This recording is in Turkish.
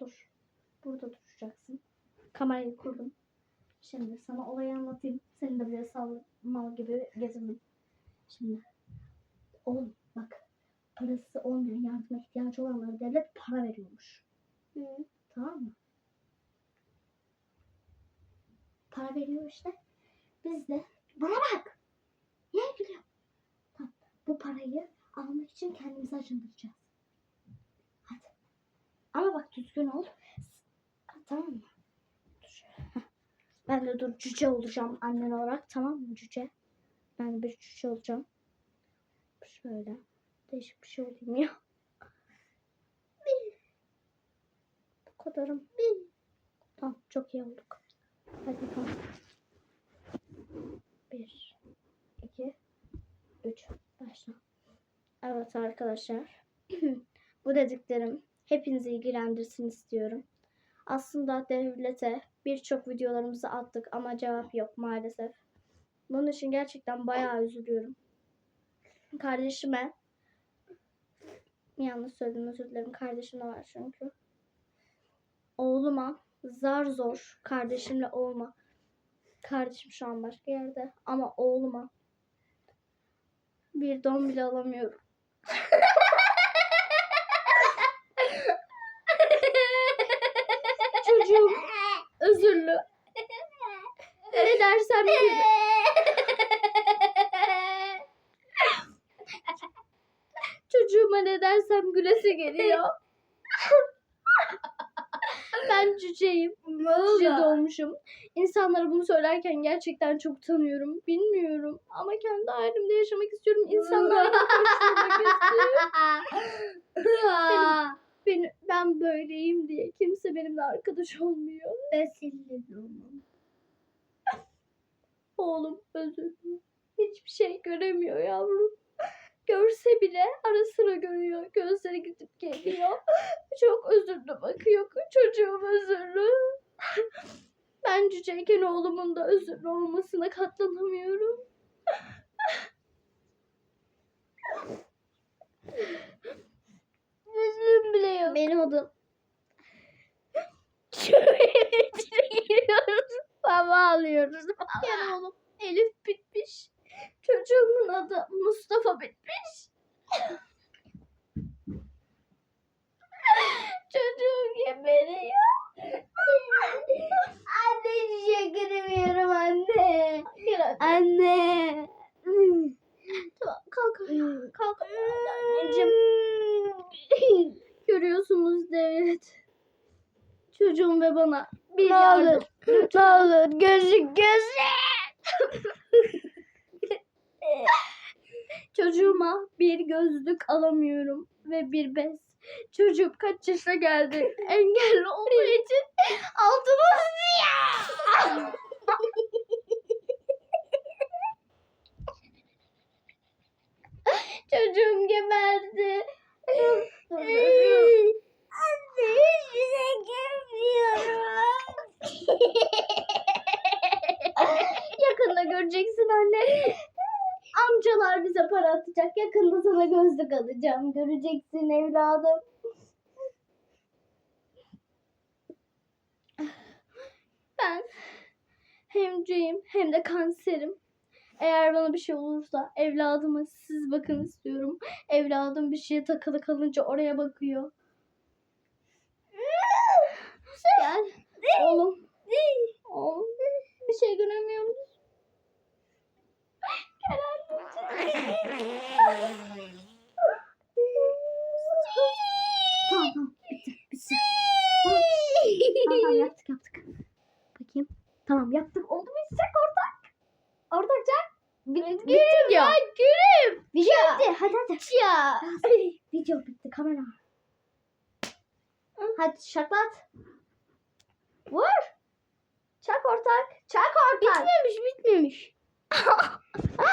Dur. Burada duracaksın. Kamerayı kurdum. Şimdi sana olayı anlatayım. Seni de buraya sal mal gibi getirdim. Şimdi. Oğlum bak. Parası olmayan yardıma ihtiyacı olanlara devlet para veriyormuş. Tamam mı? Para veriyor işte. Biz de bana bak. Niye gülüyor? Tamam. Bu parayı almak için kendimizi acındıracağız. Ama bak düzgün ol. Tamam mı? Ben de dur cüce olacağım annen olarak. Tamam mı cüce? Ben de bir cüce olacağım. Şöyle. Değişik bir şey olayım ya. Bu kadarım. Tamam çok iyi olduk. Hadi tamam. Bir, iki, üç. Başla. Evet arkadaşlar. Bu dediklerim hepinizi ilgilendirsin istiyorum. Aslında devlete birçok videolarımızı attık ama cevap yok maalesef. Bunun için gerçekten bayağı üzülüyorum. Kardeşime yanlış söyledim özür dilerim. Kardeşim de var çünkü. Oğluma zar zor kardeşimle olma. Kardeşim şu an başka yerde ama oğluma bir don bile alamıyorum. Çocuğum özürlü. Ne dersem gibi. Çocuğuma ne dersem gülesi geliyor. ben cüceyim. Cüce doğmuşum. İnsanlara bunu söylerken gerçekten çok utanıyorum. Bilmiyorum. Ama kendi halimde yaşamak istiyorum. İnsanlarla konuşmak istiyorum. Ben, ben böyleyim diye kimse benimle arkadaş olmuyor. Ben seninle olmam. Oğlum özür dilerim. Hiçbir şey göremiyor yavrum. Görse bile ara sıra görüyor. Gözleri gidip geliyor. Çok özürlü bakıyor. Çocuğum özürlü. Ben cüceyken oğlumun da özürlü olmasına katlanamıyorum. Üzülüm bile yok. Benim adım. Şöyle Baba alıyoruz. Gel oğlum. Elif bitmiş. Çocuğumun adı Mustafa bitmiş. Çocuğum geberiyor. Anne hiç şey göremiyorum anne. Anne. Tamam kalk. Kalk. Anneciğim. Görüyorsunuz devlet. Çocuğum ve bana bir Ne yardım. olur. Ne olur gözük gözük. Çocuğuma bir gözlük alamıyorum ve bir bez. Çocuk kaç yaşına geldi? Engelli olduğu için altıma siyah. Çocuğum geberdi. Anne hiçbir şey görmüyorum. Yakında göreceksin anne. Amcalar bize para atacak. Yakında sana gözlük alacağım. Göreceksin evladım. Ben hem cüyüm hem de kanserim. Eğer bana bir şey olursa evladıma siz bakın istiyorum. Evladım bir şeye takılı kalınca oraya bakıyor. Gel. Oğlum. Bir şey göremiyor musun? Gel anneciğim. Tamam tamam bitti bitti. Tamam. Tamam, tamam yaptık yaptık. Bakayım. Tamam yaptık. Oldu mu çek ortak? Ortak çek. Bitti video. Ay gülüm. Video bitti. Hadi hadi. Ya. Video bitti kamera. Hadi şaklat. Vur. Çak ortak. Çak ortak. Bitmemiş bitmemiş.